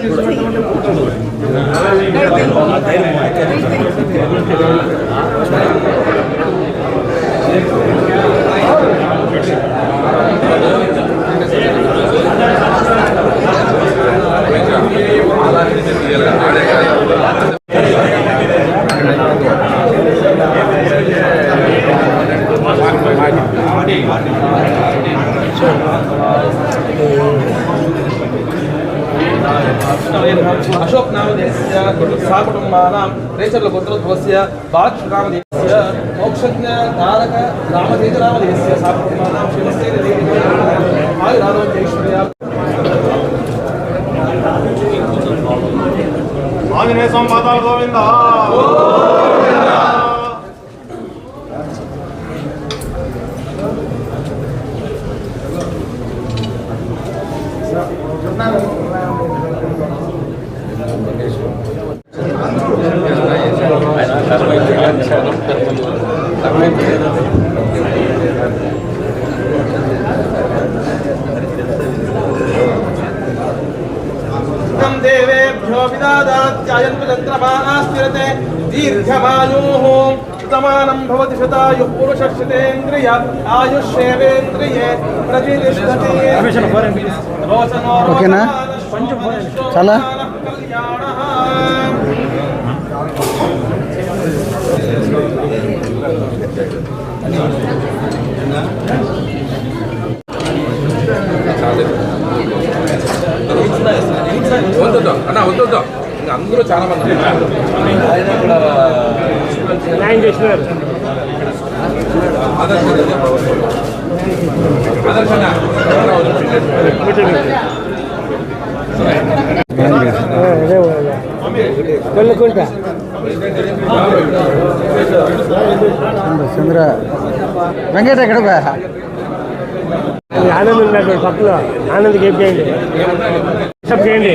Thank you. Ashok నామదేశ సాకుటుంబానాం Recherla గోత్రోద్భవస్య Balakrishna నామధేయస్య Mokshagna తారక రామతేజ నామధేయస్య సా కుటుంబానాం ఆయురారోగ్యైశ్వర్య ఆంజనేయ సంపాదాలు గోవిందా. ध्योभिदादात्यायन्त्रमास्तिरते दीर्घमायोः समानं भवति शतायुः पुरुषश्चितेन्द्रिय आयुष्येवेन्द्रिये प्रतिष्ठते चला Thank you. ఇంకా అందరూ చాలా మంది న్యాయం చేసినారు ఆదర్శంగా కొల్లుకుంటా. చంద్ర. వెంకట ఎక్కడ పోయా ఆనంద్ ఉన్నాడు పక్కలో. ఆనంద్ చేయండి? సబ్ చేయండి?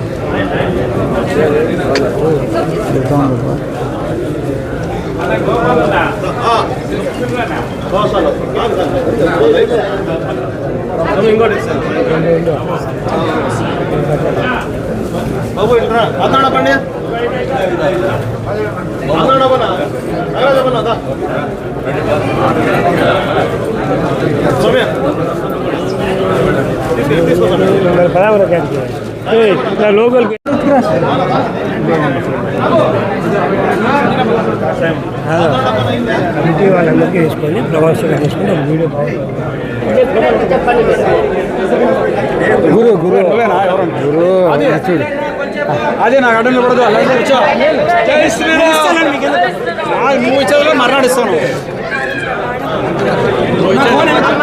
చేయండి ఆ, ఇంకోటి బాబు ఇంట్రా అన్నాడా పండి అన్నాడా పన్నా అలా చెప్పన్నా దా సౌమ్య తీసుకో సౌమ్య మరి ఇంటి వాళ్ళందరికీ వేసుకొని ప్రవాసాలు వేసుకొని వీడియో గురు గురు గురు చూడు అదే నాకు అడ్డం అలా శ్రీరామ్ నువ్వు ఇచ్చేదిలో మర్నాడిస్తాను సార్ ఫోన్ వెనక్కి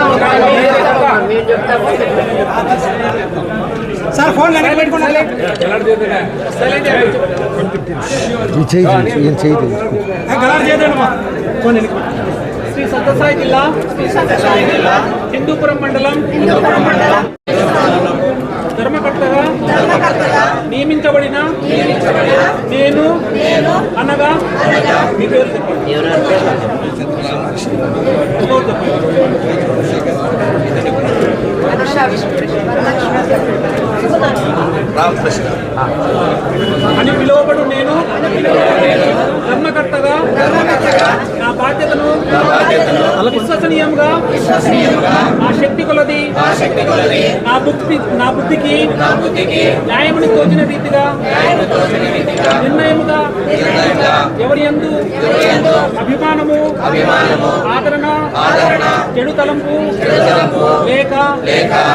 చేయదండి ఫోన్ వెనక్కి శ్రీ సత్యసాయి జిల్లా శ్రీ సత్యసాయి జిల్లా హిందూపురం మండలం హిందూపురం మండలం. ధర్మకర్తగా నియమించబడిన నేను అనగా మీ పేరు చెప్పండి. అని పిలువబడు నేను. ధర్మకర్తగా. నా బాధ్యతను విశ్వసనీయంగా నా శక్తి కొలది. నా బుద్ధి నా బుద్ధికి న్యాయముని తోచిన రీతిగా నిర్ణయముగా ఎవరి యందు అభిమానము ఆదరణ చెడు తలంపు లేక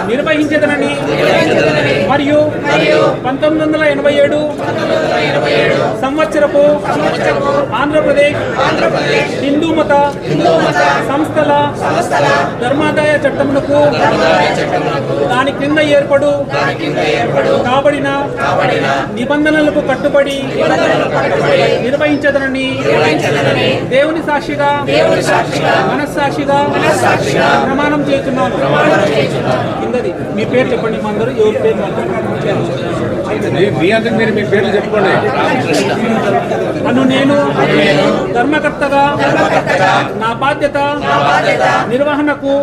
నిర్వహించదనని మరియు పంతొమ్మిది వందల ఎనభై ఏడు సంవత్సరపు ఆంధ్రప్రదేశ్ హిందూ మత సంస్థల ధర్మాదాయ చట్టములకు దాని క్రింద ఏర్పడు కాబడిన నిబంధనలకు కట్టుబడి నిర్వహించదనని దేవుని సాక్షిగా మనస్సాక్షిగా ప్రమాణం చేస్తున్నాను. కిందది. మీ పేరు చెప్పండి మా అందరూ ఎవరి పేరు మీ అందరికి మీరు మీ పేర్లు చెప్పుకోండి. అను నేను ధర్మకర్తగా నా బాధ్యత నిర్వహణకు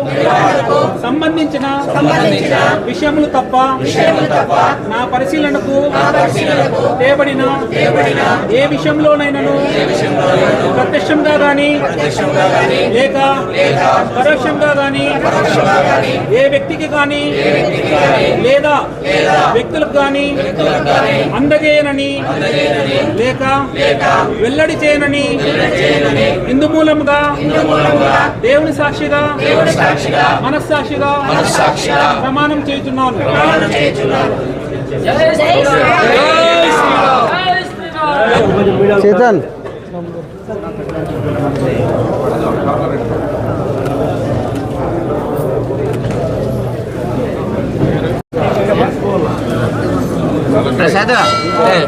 సంబంధించిన విషయములు తప్ప నా పరిశీలనకు తేబడిన ఏ విషయంలోనైనాను ప్రత్యక్షంగా గాని లేక పరోక్షంగా గాని ఏ వ్యక్తికి గాని లేదా వ్యక్తులకు గాని అందజేయనని లేక వెల్లడి చేయనని ఇందు మూలముగా దేవుని సాక్షిగా మనస్సాక్షిగా ప్రమాణం చేస్తున్నాను చేతన్. ప్రసాద్?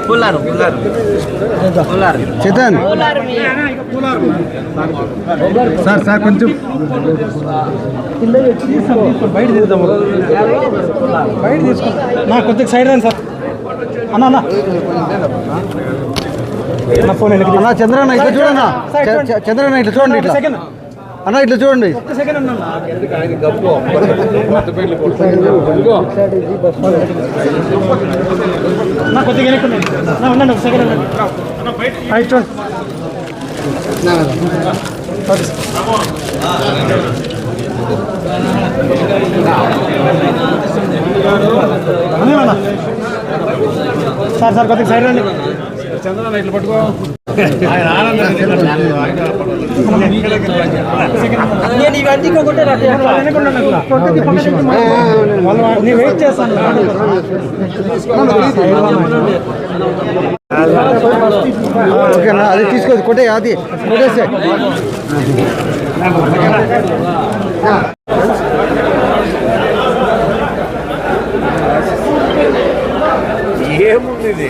పుల్లారు పుల్లారు. పుల్లారు చేతన్? సార్ సార్ కొంచెం. బయట తీద్దాము బయట తీసుకో నా కొద్దిగా సైడ్ రండి సార్ అన్న అన్న నా అన్న చంద్రన్న ఇట్లా చూడన్నా. చంద్రన్న ఇట్లా చూడండి ఇట్లా. అన్న ఇట్లా చూడండి. సెకండ్ నా కొద్దిగా వెనక్కి ఉండండి. ఒక సెకండ్ సార్. సార్ కొద్దిగా సైడ్ రండి. చంద్రన్న ఇట్లా పట్టుకో. నేను ఇవన్నీ ఇంకొకటి నేను వెయిట్ చేస్తాను ఓకేనా అది తీసుకో కొట్టే అది కొట్టేసే ఏముంది ఇది?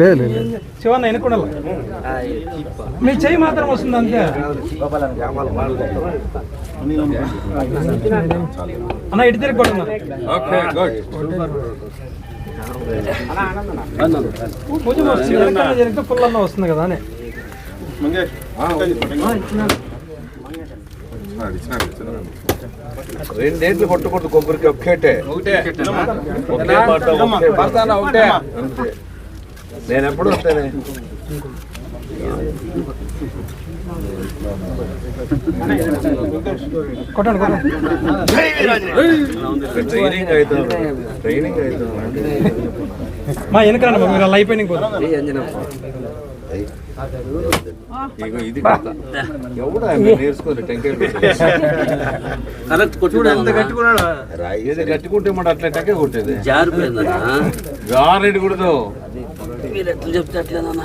లేదు లేదు. శివన్న వెనక మీ చెయ్యి మాత్రం వస్తుంది అంతే. అన్న ఇటు తిరిగి వస్తుంది వెనకాల జరిగితే ఫుల్ అన్న వస్తుంది కదా అని. రెండేంట్లు కొట్టకూడదు కొబ్బరికి ఒక్కటే. ఒకటే. ఒకే మాట ఒకటే పడతానా ఒకటే. అంతే. నేను ఎప్పుడు వస్తేనే. ట్రైనింగ్ ట్రైనింగ్ మా వెనక మీరు అలా అయిపోయిన ఇది కట్టుకుంటే మాట అట్లా టెంకాయ కొట్టేది జారిపోయిందన్నా జారేడు కూడదు మీరు ఎట్లా చెప్తే అట్లేదన్నా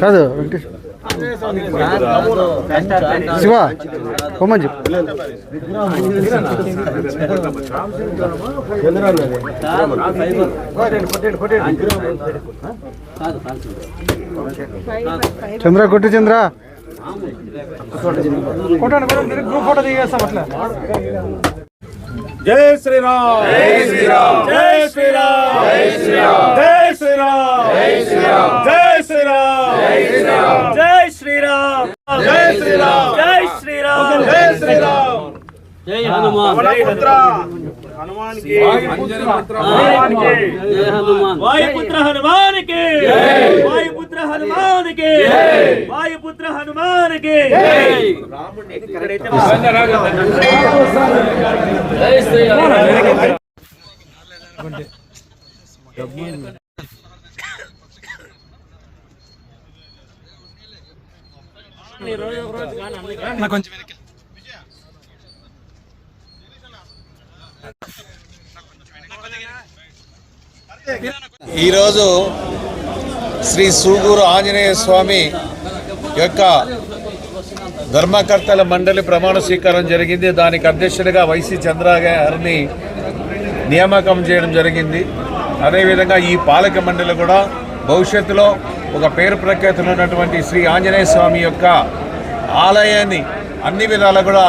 కాదు వెంకటేశ్వర శివ పొమ్మని చెప్పు. చంద్ర కొట్టు చంద్ర. జై శ్రీరామ్. జై శ్రీరామ్. జై శ్రీరామ్. జై శ్రీరామ్. జై శ్రీరామ్. జై శ్రీరామ్ జై శ్రీరామ్ హనుమాన్ జయ హనుమాన్ వాయుపుత్ర. హనుమానికి. వాయుపుత్ర. హనుమానికి. వాయుపుత్ర హనుమానికి. శ్రీరామ్ ఈరోజు శ్రీ సూగూరు ఆంజనేయ స్వామి యొక్క ధర్మకర్తల మండలి ప్రమాణ స్వీకారం జరిగింది. దానికి అధ్యక్షుడిగా వైసీ చంద్ర గారిని నియామకం చేయడం జరిగింది. అదేవిధంగా ఈ పాలక మండలి కూడా భవిష్యత్తులో ఒక పేరు ప్రఖ్యాతులు ఉన్నటువంటి శ్రీ ఆంజనేయ స్వామి యొక్క ఆలయాన్ని అన్ని విధాలా కూడా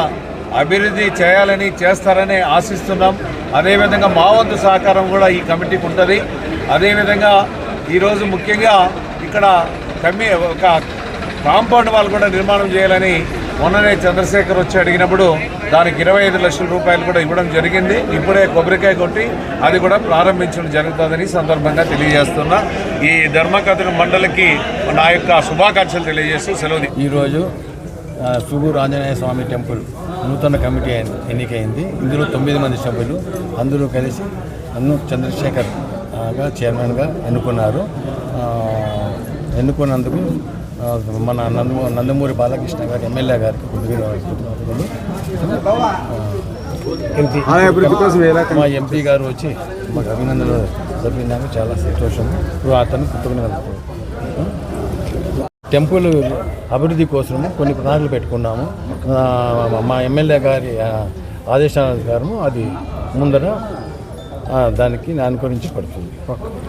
అభివృద్ధి చేయాలని చేస్తారని ఆశిస్తున్నాం. అదేవిధంగా మా వంతు సహకారం కూడా ఈ కమిటీకి ఉంటుంది. అదేవిధంగా ఈరోజు ముఖ్యంగా ఇక్కడ కమ్మి ఒక కాంపౌండ్ వాళ్ళు కూడా నిర్మాణం చేయాలని మొన్ననే చంద్రశేఖర్ వచ్చి అడిగినప్పుడు దానికి ఇరవై ఐదు లక్షల రూపాయలు కూడా ఇవ్వడం జరిగింది. ఇప్పుడే కొబ్బరికాయ కొట్టి అది కూడా ప్రారంభించడం జరుగుతుందని సందర్భంగా తెలియజేస్తున్నా. ఈ ధర్మకథన మండలికి నా యొక్క శుభాకాంక్షలు తెలియజేస్తూ సెలవు ఈరోజు ఆ, సుగూరు ఆంజనేయ స్వామి టెంపుల్ నూతన కమిటీ ఎన్నికైంది. ఇందులో తొమ్మిది మంది సభ్యులు. అందరూ కలిసి నన్ను చంద్రశేఖర్గా చైర్మన్గా ఎన్నుకున్నారు. ఎన్నుకున్నందుకు మన నందు నందమూరి బాలకృష్ణ గారు ఎమ్మెల్యే గారికి కృతజ్ఞతలు. మా ఎంపీ గారు వచ్చి మాకు అభినందనలు. జరిపినాక చాలా సంతోషం. ఇప్పుడు అతను కృతజ్ఞతలు టెంపుల్ అభివృద్ధి కోసం కొన్ని ప్రణాళికలు పెట్టుకున్నాము. మా ఎమ్మెల్యే గారి ఆ, ఆదేశాల అది ముందర దానికి అనుకరించి పడుతుంది